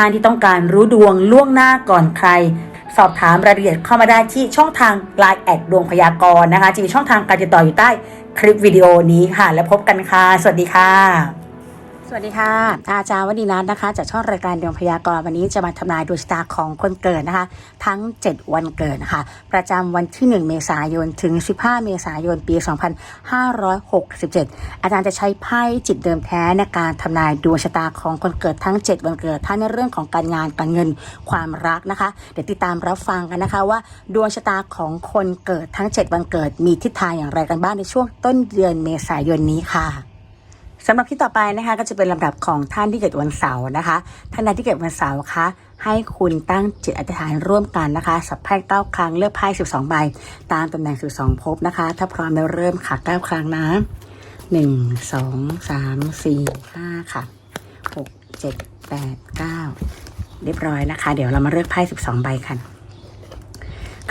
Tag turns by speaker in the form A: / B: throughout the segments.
A: ท่านที่ต้องการรู้ดวงล่วงหน้าก่อนใคร สอบถามรายละเอียดเข้ามาได้ที่ช่องทาง Line แอดดวงพยากรณ์นะคะจะมีช่องทางการติดต่ออยู่ใต้คลิปวิดีโอนี้ค่ะ แล้วพบกันค่ะ สวัสดีค่ะ สวัสดีค่ะ อาจารย์วดีนัทนะคะ จากช่องรายการดวงพยากรณ์วันนี้จะมาทำนายดวงชะตาของคนเกิดนะคะ ทั้ง 7 วันเกิดนะคะ ประจำวันที่ 1 เมษายนถึง 15 เมษายนปี 2567 อาจารย์จะใช้ไพ่จิตเดิมแท้ในการทำนายดวงชะตาของคนเกิดทั้ง 7 วันเกิดทั้งในเรื่องของการงานการเงินความรักนะคะเดี๋ยวติดตามรับฟังกันนะคะว่าดวงชะตาของคนเกิดทั้ง 7 วันเกิดมีทิศทางอย่างไรกันบ้างในช่วงต้นเดือนเมษายนนี้ค่ะ สำหรับที่ต่อไปนะคะก็จะเป็นลำดับของท่านที่เกิดวันเสาร์นะคะ ท่านใดที่เกิดวันเสาร์คะให้คุณตั้งจิตอธิษฐานร่วมกันนะคะ สับไพ่เก้าครั้งเลือกไพ่สิบสองใบ ตามตำแหน่งสิบสองภพนะคะ ถ้าพร้อมแล้วเริ่มค่ะเก้าครั้งนะหนึ่งสองสามสี่ห้าค่ะหกเจ็ดแปดเก้าเรียบร้อยนะคะ เดี๋ยวเรามาเลือกไพ่สิบสองใบกัน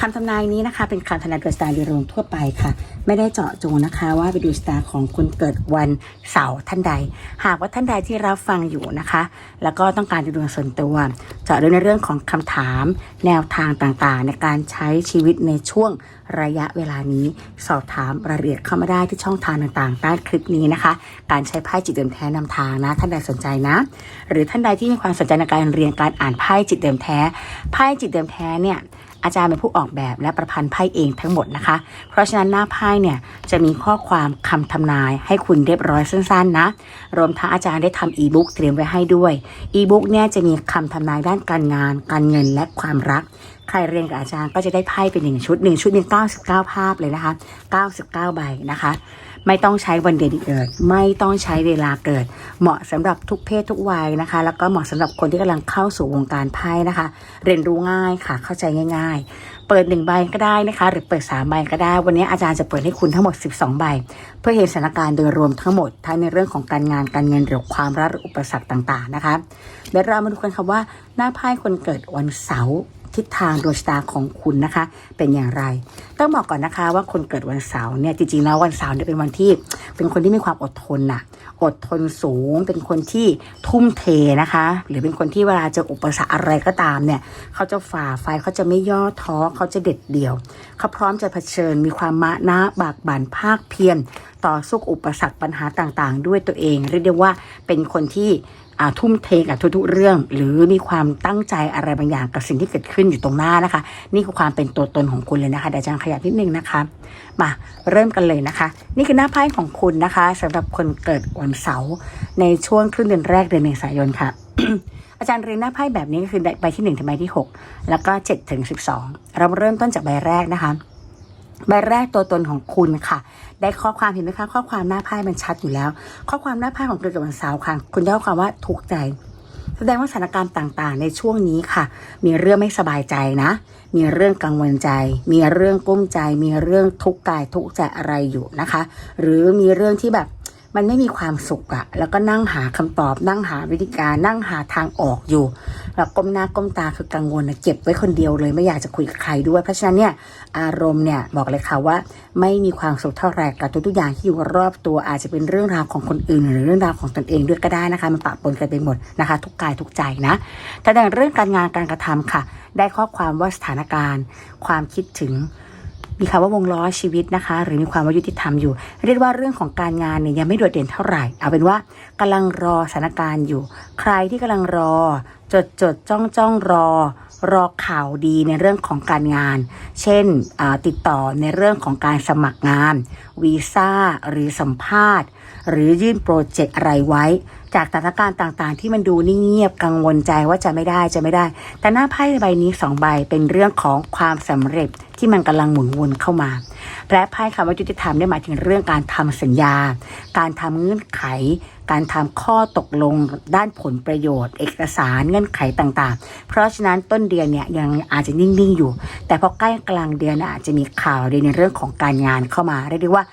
A: คำทำนายนี้นะคะ เป็นคำทำนายดวงชะตาโดยรวมทั่วไปค่ะ ไม่ได้เจาะจงนะคะ ว่าไปดูชะตาของคนเกิดวันเสาร์ท่านใด หากว่าท่านใดที่รับฟังอยู่นะคะ แล้วก็ต้องการจะดูส่วนตัว เจาะลึกในเรื่องของคำถาม แนวทางต่างๆ ในการใช้ชีวิตในช่วงระยะเวลานี้ สอบถามรายละเอียดเข้ามาได้ที่ช่องทางต่างๆใต้คลิปนี้นะคะ การใช้ไพ่จิตเดิมแท้นำทางนะ ท่านใดสนใจนะ หรือท่านใดที่มีความสนใจในการเรียนการอ่านไพ่จิตเดิมแท้ไพ่จิตเดิมแท้เนี่ย อาจารย์เป็นผู้ออกแบบและประพันธ์ไพ่เองทั้งหมดนะคะ เพราะฉะนั้นหน้าไพ่เนี่ยจะมีข้อความคำทำนายให้คุณเรียบร้อยสั้นๆนะรวมทั้งอาจารย์ได้ทำอีบุ๊กเตรียมไว้ให้ด้วยอีบุ๊กเนี่ยจะมีคำทำนายด้านการงาน การเงินและความรักใครเรียนกับอาจารย์ก็จะได้ไพ่เป็นหนึ่งชุดหนึ่งชุดมี99ภาพเลยนะคะ99ใบนะคะ ไม่ต้องใช้วันเดือนเกิด ไม่ต้องใช้เวลาเกิด เหมาะสำหรับทุกเพศทุกวัยนะคะ แล้วก็เหมาะสำหรับคนที่กำลังเข้าสู่วงการไพ่นะคะ เรียนรู้ง่ายค่ะ เข้าใจง่าย ๆ เปิดหนึ่งใบก็ได้นะคะ หรือเปิดสามใบก็ได้ วันนี้อาจารย์จะเปิดให้คุณทั้งหมด 12 ใบ เพื่อเห็นสถานการณ์โดยรวมทั้งหมดทั้งในเรื่องของการงานการเงินหรือความรักหรืออุปสรรคต่าง ๆนะคะเดี๋ยวเรามาดูกันค่ะว่าหน้าไพ่คนเกิดวันเสาร์ ทิศทางดวงชะตาของคุณนะคะ เป็นอย่างไร ต้องบอกก่อนนะคะว่าคนเกิดวันเสาร์เนี่ยจริงๆแล้ววันเสาร์เนี่ยเป็นวันที่ เป็นคนที่มีความอดทนน่ะ อดทนสูง เป็นคนที่ทุ่มเทนะคะ หรือเป็นคนที่เวลาเจออุปสรรคอะไรก็ตามเนี่ย เขาจะฝ่าไฟเขาจะไม่ย่อท้อเขาจะเด็ดเดี่ยว เขาพร้อมจะเผชิญมีความมะนะบากบั่นภาคเพียรต่อสู้อุปสรรคปัญหาต่างๆ ด้วยตัวเอง เรียกได้ว่าเป็นคนที่ ทุ่มเทกับทุกๆเรื่อง หรือมีความตั้งใจอะไรบางอย่างกับสิ่งที่เกิดขึ้นอยู่ตรงหน้านะคะ นี่คือความเป็นตัวตนของคุณเลยนะคะเดี๋ยวอาจารย์ขยับนิดนึงนะคะ มาเริ่มกันเลยนะคะ นี่คือหน้าไพ่ของคุณนะคะสำหรับคนเกิดวันเสาร์ในช่วงครึ่งเดือนแรกเดือนเมษายนค่ะอาจารย์เรียนหน้าไพ่แบบนี้ก็คือใบที่1ถึงใบที่ 6 แล้วก็7ถึง12 เราเริ่มต้นจากใบแรกนะคะ ใบแรกตัวตนของคุณค่ะ ได้ข้อความเห็นไหมคะ ข้อความหน้าไพ่มันชัดอยู่แล้ว ข้อความหน้าไพ่ของเกิดกับวันเสาร์ค่ะ คุณได้ข้อความว่าทุกข์ใจ แสดงว่าสถานการณ์ต่างๆ ในช่วงนี้ค่ะ มีเรื่องไม่สบายใจนะ มีเรื่องกังวลใจ มีเรื่องกุ้มใจ มีเรื่องทุกข์กายทุกข์ใจอะไรอยู่นะคะ หรือมีเรื่องที่แบบ มันไม่มีความสุขอะแล้วก็นั่งหาคำตอบ นั่งหาวิธีการ นั่งหาทางออกอยู่แล้วก้มหน้าก้มตาคือกังวลนะเก็บไว้คนเดียวเลยไม่อยากจะคุยกับใครด้วย เพราะฉะนั้นเนี่ยอารมณ์เนี่ยบอกเลยค่ะว่า ไม่มีความสุขเท่าไหร่กับทุกๆอย่างที่อยู่รอบตัวอาจจะเป็นเรื่องราวของคนอื่น หรือเรื่องราวของตนเองด้วยก็ได้นะคะมันปะปนกันไปหมดนะคะ ทุกกายทุกใจนะแต่ในเรื่องการงานการกระทำค่ะ ได้ข้อความว่าสถานการณ์ ความคิดถึง มีคำว่าวงล้อชีวิตนะคะ หรือมีความว่ายุติธรรมอยู่ เรียกว่าเรื่องของการงานเนี่ยยังไม่โดดเด่นเท่าไหร่ เอาเป็นว่ากำลังรอสถานการณ์อยู่ ใครที่กำลังรอ จดจดจ้องจ้องรอ รอข่าวดีในเรื่องของการงาน เช่นติดต่อในเรื่องของการสมัครงานวีซ่าหรือสัมภาษณ์ หรือยื่นโปรเจกต์อะไรไว้ จากสถานการณ์ต่างๆ ที่มันดูนิ่งเงียบกังวลใจว่าจะไม่ได้จะไม่ได้ แต่หน้าไพ่ใบนี้สองใบเป็นเรื่องของความสำเร็จ ที่มันกำลังหมุนวนเข้ามา และไพ่คำว่ายุติธรรมได้หมายถึงเรื่องการทำสัญญา การทำเงื่อนไข การทำข้อตกลงด้านผลประโยชน์ เอกสารเงื่อนไขต่างๆ เพราะฉะนั้นต้นเดือนเนี่ยยังอาจจะนิ่งๆอยู่ แต่พอใกล้กลางเดือนอาจจะมีข่าวดีในเรื่องของการงานเข้ามาเรียกได้ว่า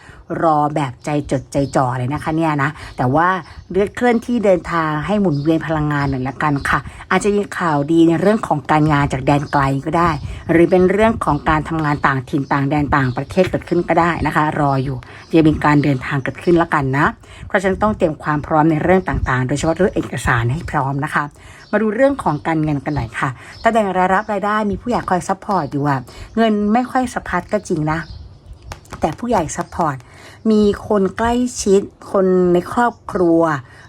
A: รอแบบใจจดใจจ่อเลยนะคะเนี่ยนะ แต่ว่าเลือดเคลื่อนที่เดินทางให้หมุนเวียนพลังงานหน่อยละกันค่ะ อาจจะมีข่าวดีในเรื่องของการงานจากแดนไกลก็ได้ หรือเป็นเรื่องของการทำงานต่างถิ่นต่างแดนต่างประเทศเกิดขึ้นก็ได้นะคะ รออยู่จะมีการเดินทางเกิดขึ้นละกันนะเพราะฉะนั้นต้องเตรียมความพร้อมในเรื่องต่างๆ โดยเฉพาะเรื่องเอกสารให้พร้อมนะคะ มาดูเรื่องของการเงินกันหน่อยค่ะตำแหน่งรายรับรายได้มีผู้ใหญ่คอยซัพพอร์ตอยู่อะเงินไม่ค่อยสะพัดก็จริงนะแต่ผู้ใหญ่ซัพพอร์ตมีคนใกล้ชิด คนในครอบครัว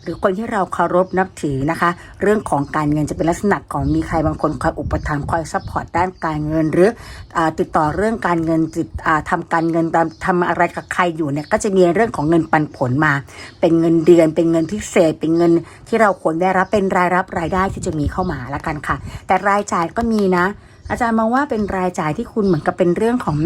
A: หรือคนที่เราเคารพนับถือนะคะ เรื่องของการเงินจะเป็นลักษณะของมีใครบางคนคอยอุปถัมภ์คอยซัพพอร์ตด้านการเงินหรืออติดต่อเรื่องการเงินติดอ่าทำการเงินตามทำอะไรกับใครอยู่เนี่ยก็จะมีเรื่องของเงินปันผลมา เป็นเงินเดือน เป็นเงินพิเศษ เป็นเงินที่เราควรได้รับเป็นรายรับรายได้ที่จะมีเข้ามาละกันค่ะ แต่รายจ่ายก็มีนะ อาจารย์มองว่าเป็นรายจ่ายที่คุณเหมือนกับเป็นเรื่องของ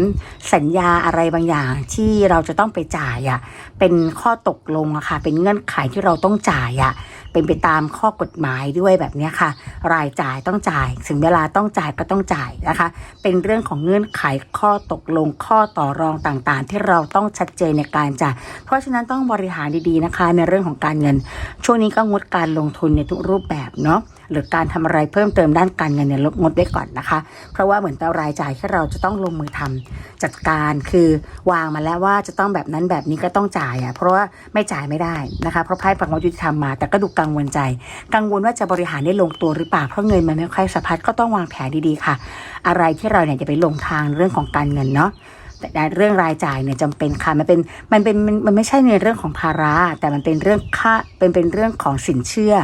A: สัญญาอะไรบางอย่าง ที่เราจะต้องไปจ่ายอะ่ะเป็นข้อตกลงอะค่ะ เป็นเงื่อนไขที่เราต้องจ่ายอะ่ะเป็นไปตามข้อกฎหมายด้วยแบบนี้ค่ะ รายจ่ายต้องจ่าย ถึงเวลาต้องจ่ายก็ต้องจ่ายนะคะ เป็นเรื่องของเงื่อนไขข้อตกลงข้อต่อรองต่างๆ ที่เราต้องชัดเจนในการจ่ายเพราะฉะนั้นต้องบริหารดีๆนะคะ ในเรื่องของการเงิน ช่วงนี้ก็งดการลงทุนในทุกรูปแบบเนาะ หรือการทำอะไรเพิ่มเติมด้านการเงินเนี่ยลดงดไว้ก่อนนะคะ เพราะว่าเหมือนแต่รายจ่ายที่เราจะต้องลงมือทำจัดการคือวางมาแล้วว่าจะต้องแบบนั้นแบบนี้ก็ต้องจ่ายอะ่ะเพราะว่าไม่จ่ายไม่ได้นะคะเพราะไพ่ปังวัยุติธรรมมาแต่ก็ดูกังวลใจ กังวลว่าจะบริหารได้ลงตัวหรือเปล่าเพราะเงินมันไม่ค่อยสะพัดก็ต้องวางแผนดีๆค่ะ อะไรที่เราเนี่ยจะไปลงทางเรื่องของการเงินเนาะ แต่เรื่องรายจ่ายเนี่ยจำเป็นค่ะมันเป็นมันเป็นมันไม่ใช่ในเรื่องของภาระ แต่มันเป็นเรื่องค่าเป็นเป็นเรื่องของสินเชื่อ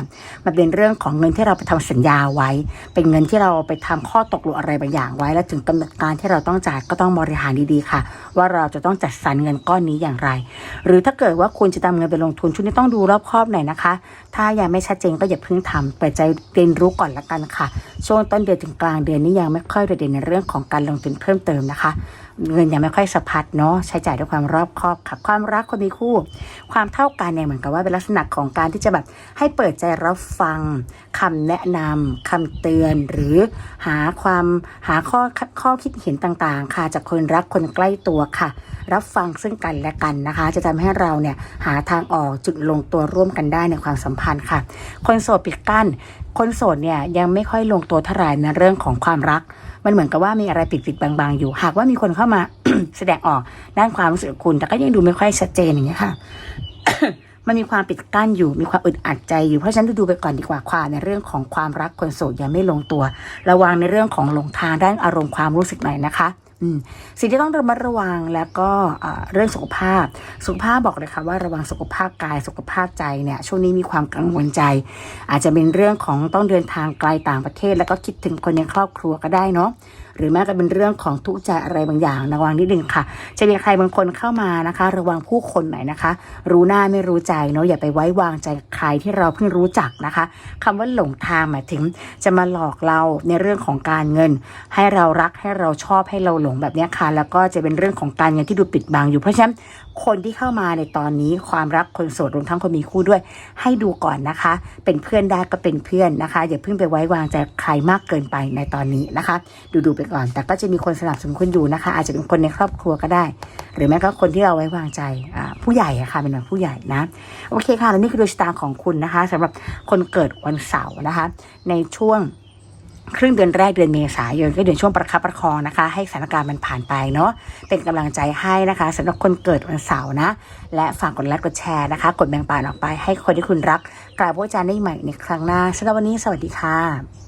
A: มันเป็นเรื่องของเงินที่เราไปทำสัญญาไว้ เป็นเงินที่เราไปทำข้อตกลงอะไรบางอย่างไว้ แล้วถึงกำหนดการที่เราต้องจ่ายก็ต้องบริหารดีๆค่ะ ว่าเราจะต้องจัดสรรเงินก้อนนี้อย่างไร หรือถ้าเกิดว่าคุณจะนำเงินไปลงทุนชุดนี้ต้องดูรอบคอบหน่อยนะคะ ถ้ายังไม่ชัดเจนก็อย่าเพิ่งทำเปิดใจเรียนรู้ก่อนละกันค่ะ ช่วงต้นเดือนถึงกลางเดือนนี้ยังไม่ค่อยโดดเด่นในเรื่องของการลงทุนเพิ่มเติมนะคะ เงินยังไม่ค่อยสะพัดเนาะใช้จ่ายด้วยความรอบคอบค่ะ ความรักคนมีคู่ ความเท่ากันเนี่ยเหมือนกับว่าเป็นลักษณะของการที่จะแบบให้เปิดใจรับฟังคำแนะนำคำเตือนหรือหาความหาข้อข้อคิดเห็นต่างๆ ค่ะ จากคนรักคนใกล้ตัวค่ะ รับฟังซึ่งกันและกันนะคะ จะทำให้เราเนี่ยหาทางออกจุดลงตัวร่วมกันได้ในความสัมพันธ์ค่ะ คนโสดปิดกั้น คนโสดเนี่ยยังไม่ค่อยลงตัวเท่าไหร่ในเรื่องของความรัก มันเหมือนกับว่ามีอะไรปิดปิดๆบางๆอยู่ หากว่ามีคนเข้ามา แสดงออกด้านความรู้สึกคุณ แต่ก็ยังดูไม่ค่อยชัดเจนอย่างเงี้ยค่ะ มันมีความปิดกั้นอยู่ มีความอึดอัดใจอยู่ เพราะฉะนั้นดูไปก่อนดีกว่าความในเรื่องของความรักคนโสดยังไม่ลงตัว ระวังในเรื่องของหลงทางด้านอารมณ์ความรู้สึกหน่อยนะคะ สิ่งที่ต้องระมัดระวังแล้วก็เรื่องสุขภาพ สุขภาพบอกเลยค่ะว่าระวังสุขภาพกายสุขภาพใจเนี่ยช่วงนี้มีความกังวลใจ อาจจะเป็นเรื่องของต้องเดินทางไกลต่างประเทศ แล้วก็คิดถึงคนในครอบครัวก็ได้เนาะหรือแม้แต่เป็นเรื่องของทุกข์ใจอะไรบางอย่างระวังนิดนึงค่ะ จะมีใครบางคนเข้ามานะคะ ระวังผู้คนหน่อยนะคะ รู้หน้าไม่รู้ใจเนาะอย่าไปไว้วางใจใครที่เราเพิ่งรู้จักนะคะคำว่าหลงทางหมายถึงจะมาหลอกเราในเรื่องของการเงิน ให้เรารักให้เราชอบให้เราหลงแบบนี้ค่ะ แล้วก็จะเป็นเรื่องของการเงินที่ดูปิดบังอยู่ เพราะฉะนั้นคนที่เข้ามาในตอนนี้ความรักคนโสดรวมทั้งคนมีคู่ด้วย ให้ดูก่อนนะคะ เป็นเพื่อนได้ก็เป็นเพื่อนนะคะ อย่าเพิ่งไปไว้วางใจใครมากเกินไปในตอนนี้นะคะ ดูดูไปก่อน แต่ก็จะมีคนสนับสนุนคุณอยู่นะคะ อาจจะเป็นคนในครอบครัวก็ได้ หรือแม้ก็คนที่เราไว้วางใจผู้ใหญ่ะค่ะเป็นแบบผู้ใหญ่นะโอเคค่ะและนี่คือดวงชะตาของคุณนะคะสำหรับคนเกิดวันเสาร์นะคะ ในช่วง ครึ่งเดือนแรกเดือนเมษายนก็เดือนช่วงประคับประคองนะคะ ให้สถานการณ์มันผ่านไปเนาะเป็นกำลังใจให้นะคะสำหรับคนเกิดวันเสาร์นะ และฝากกดไลค์กดแชร์นะคะ กดแบ่งปันออกไปให้คนที่คุณรักกราบพระอาจารย์ได้ใหม่ในครั้งหน้าสำหรับวันนี้สวัสดีค่ะ